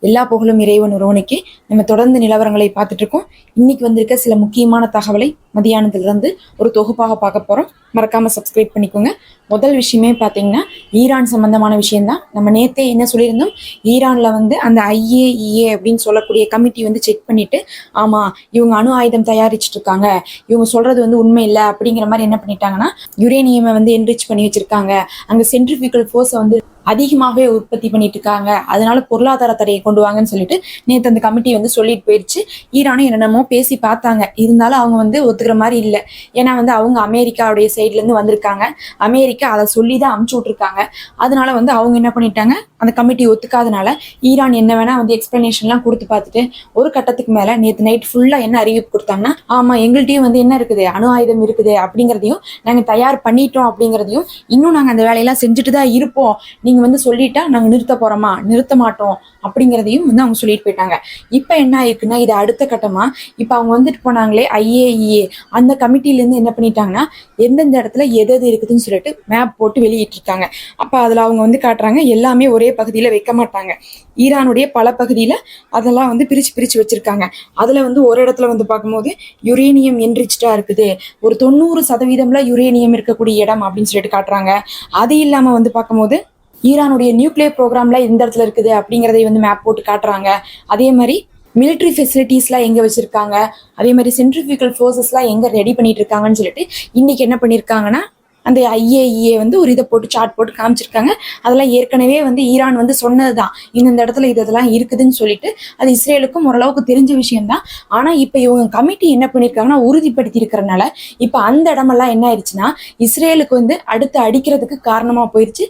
எல்லா புகழும் இறைவன் ஒருவனுக்கு. நம்ம தொடர்ந்து நிலவரங்களை பார்த்துட்டு இருக்கோம். இன்னைக்கு வந்திருக்க சில முக்கியமான தகவலை மதியானத்துலேருந்து ஒரு தொகுப்பாக பார்க்க போறோம். மறக்காம சப்ஸ்கிரைப் பண்ணிக்கோங்க. முதல் விஷயமே பார்த்தீங்கன்னா ஈரான் சம்பந்தமான விஷயம்தான். நம்ம நேத்தே என்ன சொல்லியிருந்தோம்? ஈரான்ல வந்து அந்த ஐஏஇஏ அப்படின்னு சொல்லக்கூடிய கமிட்டி வந்து செக் பண்ணிட்டு ஆமா இவங்க அணு ஆயுதம் தயாரிச்சுட்டு இருக்காங்க. இவங்க சொல்றது வந்து உண்மை இல்லை அப்படிங்கிற மாதிரி என்ன பண்ணிட்டாங்கன்னா யுரேனியமை வந்து என்ரிச் பண்ணி வச்சிருக்காங்க. அங்க சென்ட்ரிஃபிகல் ஃபோர்ஸை வந்து அதிகமாகவே உற்பத்தி பண்ணிட்டு இருக்காங்க அதனால பொருளாதார தடையை கொண்டு வாங்கன்னு சொல்லிட்டு நேற்று அந்த கமிட்டி வந்து சொல்லிட்டு போயிடுச்சு ஈரானும் என்னென்னமோ பேசி பார்த்தாங்க. இருந்தாலும் அவங்க வந்து ஒத்துக்கிற மாதிரி இல்லை. ஏன்னா வந்து அவங்க அமெரிக்காவுடைய சைட்லேருந்து வந்திருக்காங்க. அமெரிக்கா அதை சொல்லி தான் அமுச்சு விட்ருக்காங்க அதனால வந்து அவங்க என்ன பண்ணிட்டாங்க? அந்த கமிட்டி ஒத்துக்காதனால ஈரான் என்ன வேணா வந்து எக்ஸ்பிளனேஷன்லாம் கொடுத்து பார்த்துட்டு ஒரு கட்டத்துக்கு மேலே நேற்று நைட் ஃபுல்லா என்ன அறிவிப்பு கொடுத்தாங்கன்னா ஆமா எங்கள்கிட்டயும் வந்து என்ன இருக்குது? அணு ஆயுதம் இருக்குது அப்படிங்கிறதையும் நாங்கள் தயார் பண்ணிட்டோம் அப்படிங்கிறதையும் இன்னும் நாங்கள் அந்த வேலையெல்லாம் செஞ்சுட்டு தான் இருப்போம் நீங்கள் வந்து சொல்லிட்டா நாங்கள் நிறுத்த போகிறோமா நிறுத்த மாட்டோம். அப்படிங்கிறதையும் வந்து அவங்க சொல்லிட்டு போயிட்டாங்க. இப்போ என்ன ஆயிருக்குன்னா இது அடுத்த கட்டமாக இப்போ அவங்க வந்துட்டு போனாங்களே ஐஏஇஏ அந்த கமிட்டிலேருந்து என்ன பண்ணிட்டாங்கன்னா எந்தெந்த இடத்துல எது எது இருக்குதுன்னு சொல்லிட்டு மேப் போட்டு வெளியிட்டிருக்காங்க. அப்போ அதில் அவங்க வந்து காட்டுறாங்க எல்லாமே ஒரே பகுதியில் வைக்க மாட்டாங்க. ஈரானுடைய பல பகுதியில் அதெல்லாம் வந்து பிரித்து பிரித்து வச்சுருக்காங்க. அதில் வந்து ஒரு இடத்துல வந்து பார்க்கும்போது யுரேனியம் என்ரிச்சிட்டாக இருக்குது. ஒரு தொண்ணூறு சதவீதம்ல யுரேனியம் இருக்கக்கூடிய இடம் அப்படின்னு சொல்லிட்டு காட்டுறாங்க. அது இல்லாமல் வந்து பார்க்கும்போது ஈரானுடைய நியூக்ளியர் ப்ரோக்ராம்ல இந்த இடத்துல இருக்குது அப்படிங்கிறதை வந்து மேப் போட்டு காட்டுறாங்க. அதே மாதிரி மிலிட்ரி ஃபெசிலிட்டிஸ்லாம் எங்கே வச்சுருக்காங்க? அதே மாதிரி சென்ட்ரிஃபிகல் ஃபோர்ஸஸ்லாம் எங்கே ரெடி பண்ணிட்டு இருக்காங்கன்னு சொல்லிட்டு இன்னைக்கு என்ன பண்ணியிருக்காங்கன்னா அந்த ஐஏஇஏ வந்து ஒரு இதை போட்டு சார்ட் போட்டு காமிச்சிருக்காங்க. அதெல்லாம் ஏற்கனவே வந்து ஈரான் வந்து சொன்னது தான் இந்தந்த இடத்துல இது இதெல்லாம் இருக்குதுன்னு சொல்லிட்டு அது இஸ்ரேலுக்கும் ஓரளவுக்கு தெரிஞ்ச விஷயம்தான். ஆனால் இப்போ இவங்க கமிட்டி என்ன பண்ணியிருக்காங்கன்னா உறுதிப்படுத்தி இருக்கிறனால இப்போ அந்த இடமெல்லாம் என்ன ஆயிடுச்சுன்னா இஸ்ரேலுக்கு வந்து அடுத்து அடிக்கிறதுக்கு காரணமாக போயிடுச்சு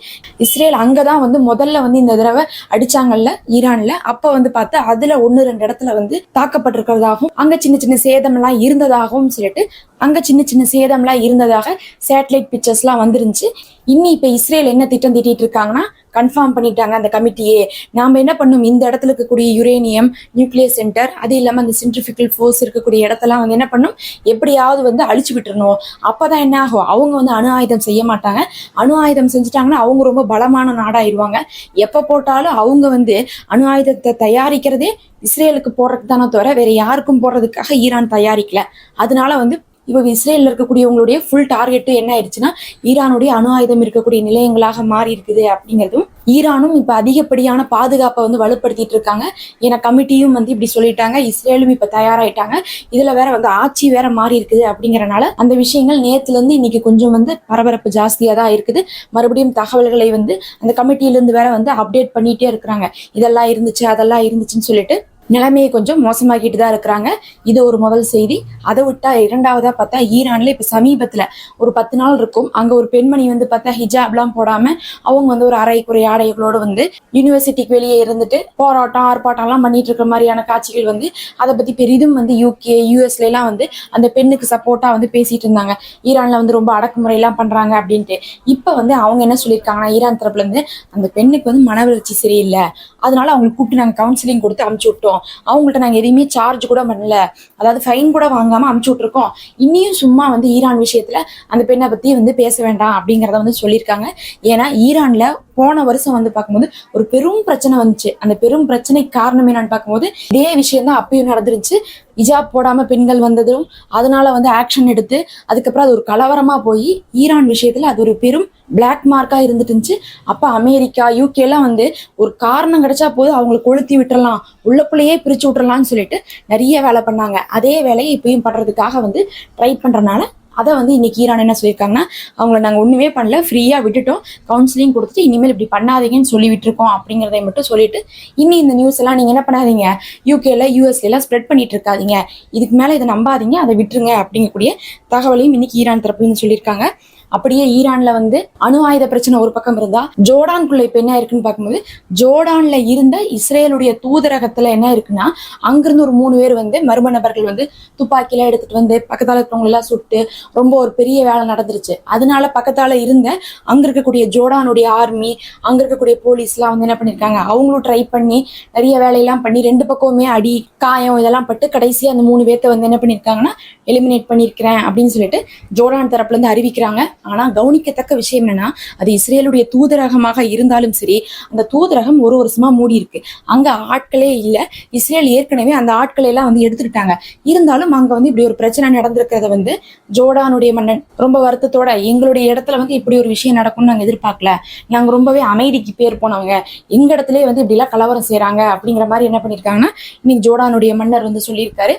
இஸ்ரேல் அங்கே தான் வந்து முதல்ல வந்து இந்த தடவை அடிச்சாங்கல்ல ஈரானில். அப்போ வந்து பார்த்தா அதில் ஒன்று ரெண்டு இடத்துல வந்து தாக்கப்பட்டிருக்கிறதாகவும் அங்கே சின்ன சின்ன சேதமெல்லாம் இருந்ததாகவும் சொல்லிட்டு அங்கே சின்ன சின்ன சேதம்லாம் இருந்ததாக சேட்டலைட் பிக்சர்ஸ்லாம் வந்துருந்துச்சு. இன்னி இப்போ இஸ்ரேல் என்ன திட்டம் திட்டிட்டு இருக்காங்கன்னா கன்ஃபார்ம் பண்ணிட்டாங்க அந்த கமிட்டியே. நாம் என்ன பண்ணும்? இந்த இடத்துல இருக்கக்கூடிய யுரேனியம் நியூக்ளியர் சென்டர் அது இல்லாமல் அந்த சென்ட்ரிஃபிகல் ஃபோர்ஸ் இருக்கக்கூடிய இடத்தெல்லாம் வந்து என்ன பண்ணும்? எப்படியாவது வந்து அழிச்சு விட்டுறணும். அப்பதான் என்ன ஆகும்? அவங்க வந்து அணு ஆயுதம் செய்ய மாட்டாங்க. அணு ஆயுதம் செஞ்சுட்டாங்கன்னா அவங்க ரொம்ப பலமான நாடாயிருவாங்க. எப்போ போட்டாலும் அவங்க வந்து அணு ஆயுதத்தை தயாரிக்கிறதே இஸ்ரேலுக்கு போடுறதுக்கு தானே தவிர வேற யாருக்கும் போடுறதுக்காக ஈரான் தயாரிக்கல. அதனால வந்து இப்போ இஸ்ரேலில் இருக்கக்கூடியவங்களுடைய ஃபுல் டார்கெட்டு என்ன ஆயிடுச்சுன்னா ஈரானுடைய அணு ஆயுதம் இருக்கக்கூடிய நிலையங்களாக மாறி இருக்குது அப்படிங்கிறதும் ஈரானும் இப்போ அதிகப்படியான பாதுகாப்பை வந்து வலுப்படுத்திட்டு இருக்காங்க. ஏன்னா கமிட்டியும் வந்து இப்படி சொல்லிட்டாங்க இஸ்ரேலும் இப்போ தயாராயிட்டாங்க. இதில் வேற வந்து ஆட்சி வேற மாறி இருக்குது அப்படிங்கிறனால அந்த விஷயங்கள் நேற்றுலேருந்து இன்னைக்கு கொஞ்சம் வந்து பரபரப்பு ஜாஸ்தியாக தான் இருக்குது. மறுபடியும் தகவல்களை வந்து அந்த கமிட்டியிலேருந்து வேற வந்து அப்டேட் பண்ணிகிட்டே இருக்கிறாங்க. இதெல்லாம் இருந்துச்சு அதெல்லாம் இருந்துச்சுன்னு சொல்லிட்டு நிலைமையை கொஞ்சம் மோசமாக்கிட்டு தான் இருக்கிறாங்க. இது ஒரு முதல் செய்தி. அதை விட்டா இரண்டாவதா பார்த்தா ஈரான்ல இப்ப சமீபத்துல ஒரு பத்து நாள் இருக்கும். அங்க ஒரு பெண்மணி வந்து பார்த்தா ஹிஜாப்லாம் போடாம அவங்க வந்து ஒரு அரை குறை ஆடைகளோடு வந்து யூனிவர்சிட்டிக்கு வெளியே இருந்துட்டு போராட்டம் ஆர்ப்பாட்டம்லாம் பண்ணிட்டு இருக்கிற மாதிரியான காட்சிகள் வந்து அதை பத்தி பெரிதும் வந்து யூகே யூஎஸ்ல எல்லாம் வந்து அந்த பெண்ணுக்கு சப்போர்ட்டா வந்து பேசிட்டு இருந்தாங்க. ஈரான்ல வந்து ரொம்ப அடக்குமுறை எல்லாம் பண்றாங்க அப்படின்ட்டு. இப்ப வந்து அவங்க என்ன சொல்லியிருக்காங்கன்னா ஈரான் தரப்புல இருந்து அந்த பெண்ணுக்கு வந்து மன வளர்ச்சி சரியில்லை. அதனால அவங்களுக்கு கூப்பிட்டு நாங்க கவுன்சிலிங் கொடுத்து அமுச்சு விட்டோம். அவங்கள்ட்ட நாங்க எதையுமே சார்ஜ் கூட பண்ணல. அதாவது ஃபைன் கூட வாங்காம அமுச்சு விட்டுருக்கோம். இன்னியும் சும்மா வந்து ஈரான் விஷயத்துல அந்த பெண்ணை பத்தி வந்து பேச வேண்டாம் அப்படிங்கறத வந்து சொல்லியிருக்காங்க. ஏன்னா ஈரான்ல போன வருஷம் வந்து பார்க்கும்போது ஒரு பெரும் பிரச்சனை வந்துச்சு. அந்த பெரும் பிரச்சனைக்கு காரணம் என்னன்னு பார்க்கும்போது இதே விஷயம் தான் அப்பயும் நடந்துருச்சு இஜாப் போடாம பெண்கள் வந்ததும் அதனால வந்து ஆக்ஷன் எடுத்து அதுக்கப்புறம் அது ஒரு கலவரமா போய் ஈரான் விஷயத்துல அது ஒரு பெரும் பிளாக் மார்க்கா இருந்துட்டு இருந்துச்சு அப்ப அமெரிக்கா யூகே எல்லாம் வந்து ஒரு காரணம் கிடைச்சா போது அவங்களை கொளுத்தி விட்டுறலாம் உள்ளக்குள்ளேயே பிரிச்சு விட்டுறலாம்னு சொல்லிட்டு நிறைய வேலை பண்ணாங்க. அதே வேலையை இப்பயும் பண்றதுக்காக வந்து ட்ரை பண்றதுனால அதை வந்து இன்னைக்கு ஈரான் என்ன சொல்லியிருக்காங்கன்னா அவங்கள நாங்கள் ஒன்றுமே பண்ணல ஃப்ரீயாக விட்டுட்டோம். கவுன்சிலிங் கொடுத்துட்டு இனிமேல் இப்படி பண்ணாதீங்கன்னு சொல்லி விட்டுருக்கோம் அப்படிங்கிறதை மட்டும் சொல்லிட்டு இனி இந்த நியூஸ் எல்லாம் நீங்கள் என்ன பண்ணாதீங்க? யூகேல யூஎஸ்லாம் ஸ்ப்ரெட் பண்ணிட்டு இருக்காதீங்க. இதுக்கு மேலே இதை நம்பாதீங்க அதை விட்டுருங்க அப்படிங்கக்கூடிய தகவலையும் இன்னைக்கு ஈரான் தரப்புன்னு சொல்லியிருக்காங்க. அப்படியே ஈரான்ல வந்து அணு ஆயுத பிரச்சனை ஒரு பக்கம் இருந்தா ஜோர்டான்குள்ள இப்ப என்ன இருக்குன்னு பார்க்கும்போது ஜோர்டான்ல இருந்த இஸ்ரேலுடைய தூதரகத்துல என்ன இருக்குன்னா அங்கிருந்து ஒரு மூணு பேர் வந்து மர்ம நபர்கள் வந்து துப்பாக்கியில எடுத்துட்டு வந்து பக்கத்தால இருக்கிறவங்க எல்லாம் சுட்டு ரொம்ப ஒரு பெரிய வேலை நடந்துருச்சு. அதனால பக்கத்தால இருந்த அங்க இருக்கக்கூடிய ஜோர்டானுடைய ஆர்மி அங்க இருக்கக்கூடிய போலீஸ் எல்லாம் வந்து என்ன பண்ணிருக்காங்க அவங்களும் ட்ரை பண்ணி நிறைய வேலையெல்லாம் பண்ணி ரெண்டு பக்கமுமே அடி காயம் இதெல்லாம் பட்டு கடைசியா அந்த மூணு பேர்த்த வந்து என்ன பண்ணிருக்காங்கன்னா எலிமினேட் பண்ணிருக்கிறேன் அப்படின்னு சொல்லிட்டு ஜோர்டான் தரப்புல இருந்து அறிவிக்கிறாங்க. ஆனால் கவனிக்கத்தக்க விஷயம் என்னன்னா அது இஸ்ரேலுடைய தூதரகமாக இருந்தாலும் சரி அந்த தூதரகம் ஒரு வருஷமா மூடி இருக்கு. அங்க ஆட்களே இல்ல. இஸ்ரேல் ஏற்கனவே அந்த ஆட்களை எல்லாம் வந்து எடுத்துக்கிட்டாங்க. இருந்தாலும் அங்க வந்து இப்படி ஒரு பிரச்சனை நடந்திருக்கிறத வந்து ஜோர்டானுடைய மன்னன் ரொம்ப வருத்தத்தோட எங்களுடைய இடத்துல வந்து இப்படி ஒரு விஷயம் நடக்கும்னு நாங்க எதிர்பார்க்கல. நாங்க ரொம்பவே அமைதிக்கு பேர் போனவங்க. எங்க இடத்துலயே வந்து இப்படி எல்லாம் கலவரம் செய்கிறாங்க அப்படிங்கிற மாதிரி என்ன பண்ணிருக்காங்கன்னா இன்னைக்கு ஜோர்டானுடைய மன்னர் வந்து சொல்லியிருக்காரு.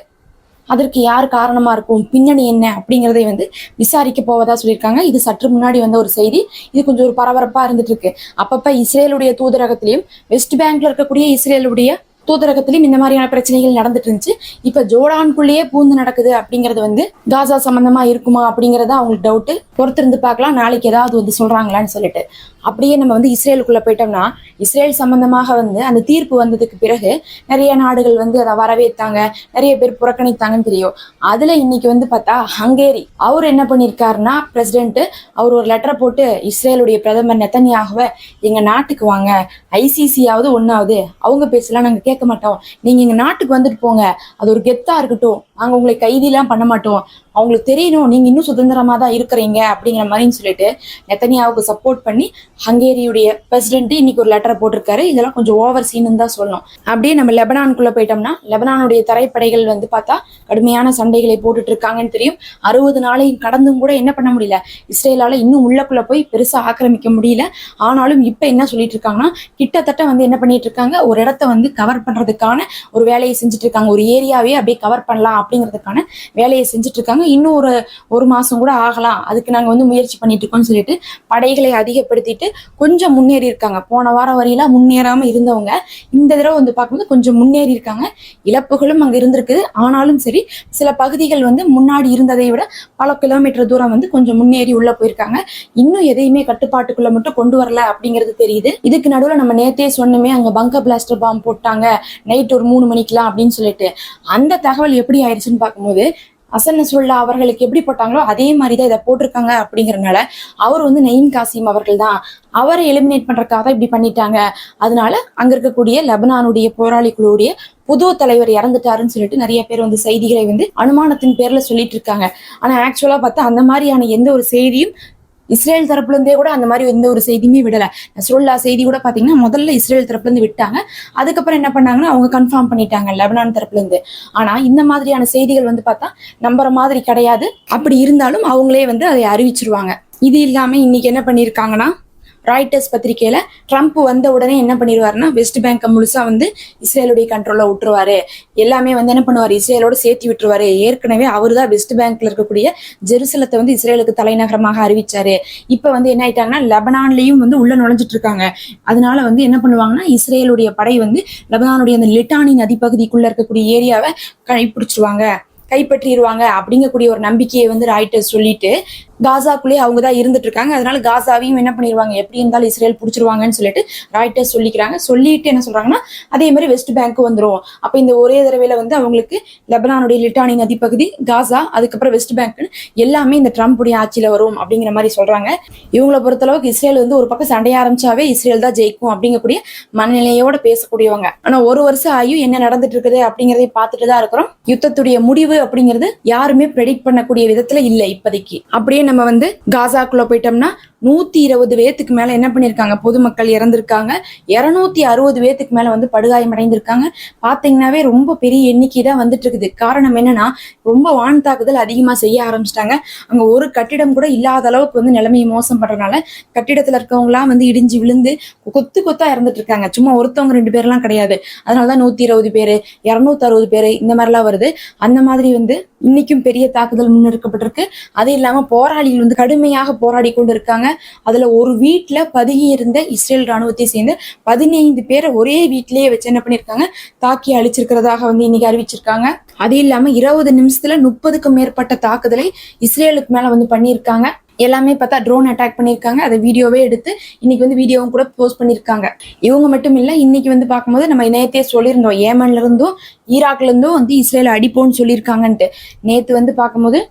அதற்கு யார் காரணமா இருக்கும்? பின்னணி என்ன? அப்படிங்கிறதை வந்து விசாரிக்க போவதா சொல்லியிருக்காங்க. இது சற்று முன்னாடி வந்த ஒரு செய்தி. இது கொஞ்சம் ஒரு பரபரப்பா இருந்துட்டு இருக்கு. அப்பப்ப இஸ்ரேலுடைய தூதரகத்திலையும் வெஸ்ட் பேங்க்ல இருக்கக்கூடிய இஸ்ரேலுடைய தூதரகத்திலையும் இந்த மாதிரியான பிரச்சனைகள் நடந்துட்டு இருந்துச்சு. இப்ப ஜோர்டானுக்குள்ளேயே பூந்து நடக்குது அப்படிங்கிறது வந்து காசா சம்பந்தமா இருக்குமா அப்படிங்கறத அவங்களுக்கு டவுட்டு பொறுத்திருந்து பார்க்கலாம். நாளைக்கு ஏதாவது வந்து சொல்றாங்களான்னு சொல்லிட்டு. அப்படியே நம்ம வந்து இஸ்ரேலுக்குள்ள போயிட்டோம்னா இஸ்ரேல் சம்பந்தமாக வந்து அந்த தீர்ப்பு வந்ததுக்கு பிறகு நிறைய நாடுகள் வந்து அதை வரவேற்றாங்க. நிறைய பேர் புறக்கணித்தாங்கன்னு தெரியும். அதுல இன்னைக்கு வந்து பார்த்தா ஹங்கேரி அவர் என்ன பண்ணியிருக்காருன்னா பிரசிடென்ட் அவர் ஒரு லெட்டரை போட்டு இஸ்ரேலுடைய பிரதமர் நெத்தனியாகவே எங்க நாட்டுக்கு வாங்க. ஐசிசியாவது ஒன்னாவது அவங்க பேசலாம். நாங்க கேட்க மாட்டோம். நீங்க எங்க நாட்டுக்கு வந்துட்டு போங்க. அது ஒரு கெத்தா இருக்கட்டும். நாங்க உங்களை கைதிலாம் பண்ண மாட்டோம். அவங்களுக்கு தெரியணும் நீங்க இன்னும் சுதந்திரமா தான் இருக்கிறீங்க அப்படிங்கிற மாதிரின்னு சொல்லிட்டு நெத்தனியாவுக்கு சப்போர்ட் பண்ணி ஹங்கேரியுடைய பிரசிடென்ட் இன்னைக்கு ஒரு லெட்டரை போட்டிருக்காரு. இதெல்லாம் கொஞ்சம் ஓவர் சீன் தான் சொல்லணும். அப்படியே நம்ம லெபனானுக்குள்ள போயிட்டோம்னா லெபனானுடைய தரைப்படைகள் வந்து பார்த்தா கடுமையான சண்டைகளை போட்டுட்டு இருக்காங்கன்னு தெரியும். அறுபது நாளையும் கடந்தும் கூட என்ன பண்ண முடியல? இஸ்ரேலால இன்னும் உள்ளக்குள்ள போய் பெருசா ஆக்கிரமிக்க முடியல. ஆனாலும் இப்ப என்ன சொல்லிட்டு இருக்காங்கன்னா கிட்டத்தட்ட வந்து என்ன பண்ணிட்டு இருக்காங்க ஒரு இடத்த வந்து கவர் பண்றதுக்கான ஒரு வேலையை செஞ்சுட்டு இருக்காங்க ஒரு ஏரியாவே அப்படியே கவர் பண்ணலாம் அப்படிங்கிறதுக்கான வேலையை செஞ்சுட்டு இருக்காங்க இன்னும் ஒரு ஒரு மாசம் கூட ஆகலாம். அதுக்கு நாங்க வந்து முயற்சி பண்ணிட்டு இருக்கோம்னு சொல்லிட்டு படைகளை அதிகப்படுத்திட்டு கொஞ்சம் முன்னேறி இருக்காங்க. போன வாரம் வரையில முன்னேறாம இருந்தவங்க இந்த தடவை வந்து பார்க்கும்போது கொஞ்சம் முன்னேறி இருக்காங்க. இழப்புகளும் அங்க இருந்திருக்குது. ஆனாலும் சரி சில பகுதிகள் வந்து முன்னாடி இருந்ததை விட பல கிலோமீட்டர் தூரம் வந்து கொஞ்சம் முன்னேறி உள்ள போயிருக்காங்க. இன்னும் எதையுமே கட்டுப்பாட்டுக்குள்ள மட்டும் கொண்டு வரல அப்படிங்கிறது தெரியுது. இதுக்கு நடுவில் நம்ம நேத்தே சொன்னமே அங்க பங்க பிளாஸ்டர் பாம்பு போட்டாங்க. நைட் ஒரு மூணு மணிக்கெல்லாம் அப்படின்னு சொல்லிட்டு. அந்த தகவல் எப்படி ஆயிடுச்சுன்னு பார்க்கும்போது அசன் நசுல்லா அவர்களுக்கு எப்படி போட்டாங்களோ அதே மாதிரி தான் இதை போட்டிருக்காங்க அப்படிங்கறதுனால அவர் வந்து நயீம் காசிம் அவர்கள் தான் அவரை எலிமினேட் பண்றதுக்காக தான் இப்படி பண்ணிட்டாங்க. அதனால அங்க இருக்கக்கூடிய லெபனானுடைய போராளி புது தலைவர் இறந்துட்டாருன்னு சொல்லிட்டு நிறைய பேர் வந்து செய்திகளை வந்து அனுமானத்தின் பேர்ல சொல்லிட்டு இருக்காங்க. ஆனா ஆக்சுவலா பார்த்தா அந்த மாதிரியான எந்த ஒரு செய்தியும் இஸ்ரேல் தரப்புல இருந்தே கூட அந்த மாதிரி எந்த ஒரு செய்தியுமே விடல. நஸ்ருல்லா செய்தி கூட பாத்தீங்கன்னா முதல்ல இஸ்ரேல் தரப்புல இருந்து விட்டாங்க. அதுக்கப்புறம் என்ன பண்ணாங்கன்னா அவங்க கன்ஃபார்ம் பண்ணிட்டாங்க லெபனான் தரப்புல இருந்து ஆனா இந்த மாதிரியான செய்திகள் வந்து பார்த்தா நம்புற மாதிரி கிடையாது. அப்படி இருந்தாலும் அவங்களே வந்து அதை அறிவிச்சிருவாங்க. இது இல்லாம இன்னைக்கு என்ன பண்ணியிருக்காங்கன்னா ராய்டர்ஸ் பத்திரிகையில ட்ரம்ப் வந்த உடனே என்ன பண்ணிடுவாருன்னா வெஸ்ட் பேங்கை முழுசா வந்து இஸ்ரேலுடைய கண்ட்ரோல்ல விட்டுருவாரு. எல்லாமே வந்து என்ன பண்ணுவாரு? இஸ்ரேலோட சேர்த்து விட்டுருவாரு. ஏற்கனவே அவர் தான் வெஸ்ட் பேங்க்ல இருக்கக்கூடிய ஜெருசலத்தை வந்து இஸ்ரேலுக்கு தலைநகரமாக அறிவிச்சாரு. இப்ப வந்து என்ன ஆயிட்டாங்கன்னா லெபனான்லயும் வந்து உள்ள நுழைஞ்சிட்டு இருக்காங்க. அதனால வந்து என்ன பண்ணுவாங்கன்னா இஸ்ரேலுடைய படை வந்து லெபனானுடைய அந்த லிட்டானி நதிப்பகுதிக்குள்ள இருக்கக்கூடிய ஏரியாவை கைப்பிடிச்சிருவாங்க கைப்பற்றிடுவாங்க அப்படிங்கக்கூடிய ஒரு நம்பிக்கையை வந்து ராய்டர்ஸ் சொல்லிட்டு காசாக்குள்ளேயே அவங்க தான் இருந்துட்டு இருக்காங்க. அதனால காசாவையும் என்ன பண்ணிடுவாங்க எப்படி இருந்தாலும் இஸ்ரேல் பிடிச்சிருவாங்கன்னு சொல்லிட்டு ராய்டர்ஸ் சொல்லிக்கிறாங்க. சொல்லிட்டு என்ன சொல்றாங்கன்னா அதே மாதிரி வெஸ்ட் பேங்க் வந்துடும் அப்ப இந்த ஒரே தடவையில வந்து அவங்களுக்கு லெபனானுடைய லிட்டானி நதி பகுதி காசா அதுக்கப்புறம் வெஸ்ட் பேங்க் எல்லாமே இந்த ட்ரம்ப்புடைய ஆட்சியில வரும் அப்படிங்கிற மாதிரி சொல்றாங்க. இவங்கள பொறுத்தளவுக்கு இஸ்ரேல் வந்து ஒரு பக்கம் சண்டைய ஆரம்பிச்சாவே இஸ்ரேல் தான் ஜெயிக்கும் அப்படிங்கக்கூடிய மனநிலையோட பேசக்கூடியவங்க. ஆனா ஒரு வருஷம் ஆகியும் என்ன நடந்துட்டு இருக்குது அப்படிங்கறதை பார்த்துட்டு தான் இருக்கிறோம். யுத்தத்துடைய முடிவு அப்படிங்கிறது யாருமே ப்ரெடிக்ட் பண்ணக்கூடிய விதத்துல இல்ல இப்போதைக்கு. அப்படியே நம்ம வந்து காசாக்குள்ள போயிட்டோம்னா நூத்தி இருபது பேத்துக்கு மேல என்ன பண்ணிருக்காங்க? பொதுமக்கள் இறந்திருக்காங்க. இருநூத்தி அறுபது பேத்துக்கு மேல வந்து படுகாயம் அடைந்திருக்காங்க பாத்தீங்கன்னாவே ரொம்ப பெரிய எண்ணிக்கை தான் வந்துட்டு இருக்குது காரணம் என்னன்னா ரொம்ப வான் தாக்குதல் அதிகமா செய்ய ஆரம்பிச்சிட்டாங்க. அங்க ஒரு கட்டிடம் கூட இல்லாத அளவுக்கு வந்து நிலைமையை மோசம் பண்றதுனால கட்டிடத்துல இருக்கவங்களாம் வந்து இடிஞ்சு விழுந்து கொத்து கொத்தா இறந்துட்டு இருக்காங்க சும்மா ஒருத்தவங்க ரெண்டு பேர்லாம் கிடையாது. அதனாலதான் நூத்தி இருபது பேரு இரநூத்தி அறுபது பேரு இந்த மாதிரிலாம் வருது. அந்த மாதிரி வந்து இன்னைக்கும் பெரிய தாக்குதல் முன்னெடுக்கப்பட்டிருக்கு. அது இல்லாம போராளிகள் வந்து கடுமையாக போராடி கொண்டு இருக்காங்க அதுல ஒரு வீட்டில் பதுங்கி இருந்த இஸ்ரேல் ராணுவத்தை சேர்ந்து பதினைந்து பேரை ஒரே வீட்டிலேயே வச்சு என்ன பண்ணிருக்காங்க? தாக்கி அழிச்சிருக்கிறதாக வந்து இன்னைக்கு அறிவிச்சிருக்காங்க. அது இல்லாம இருபது நிமிஷத்துல முப்பதுக்கும் மேற்பட்ட தாக்குதலை இஸ்ரேலுக்கு மேல வந்து பண்ணியிருக்காங்க. எல்லாமே பார்த்தா ட்ரோன் அட்டாக் பண்ணியிருக்காங்க. அதை வீடியோவே எடுத்து இன்னைக்கு வந்து வீடியோவும் கூட போஸ்ட் பண்ணியிருக்காங்க. இவங்க மட்டும் இல்லை இன்னைக்கு வந்து பார்க்கும்போது நம்ம நேத்தே சொல்லியிருந்தோம் ஏமன்ல இருந்தும் ஈராக்ல இருந்தும் வந்து இஸ்ரேல் அடிப்போம்னு சொல்லியிருக்காங்கன்ட்டு. நேத்து வந்து பார்க்கும்போது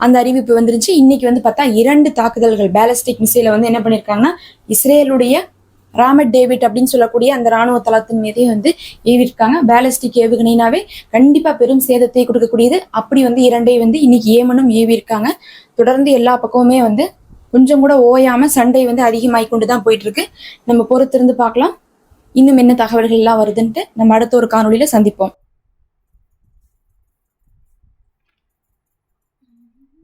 அந்த அறிவிப்பு வந்துருச்சு. இன்னைக்கு வந்து பார்த்தா இரண்டு தாக்குதல்கள் பேலஸ்டிக் மிசைல வந்து என்ன பண்ணியிருக்காங்கன்னா இஸ்ரேலுடைய ராமட் டேவிட் அப்படின்னு சொல்லக்கூடிய அந்த ராணுவ தளத்தின் மீதே வந்து ஏவிருக்காங்க. பேலஸ்டிக் ஏவுகணைனாவே கண்டிப்பா பெரும் சேதத்தை கொடுக்கக்கூடியது. அப்படி வந்து இரண்டை வந்து இன்னைக்கு ஏமனும் ஏவிருக்காங்க. தொடர்ந்து எல்லா பக்கமுமே வந்து கொஞ்சம் கூட ஓயாம சண்டை வந்து அதிகமாகி கொண்டு தான் போயிட்டு இருக்கு நம்ம பொறுத்திருந்து பார்க்கலாம். இன்னும் என்ன தகவல்கள் எல்லாம் வருதுன்ட்டு நம்ம அடுத்த ஒரு காணொலியில சந்திப்போம்.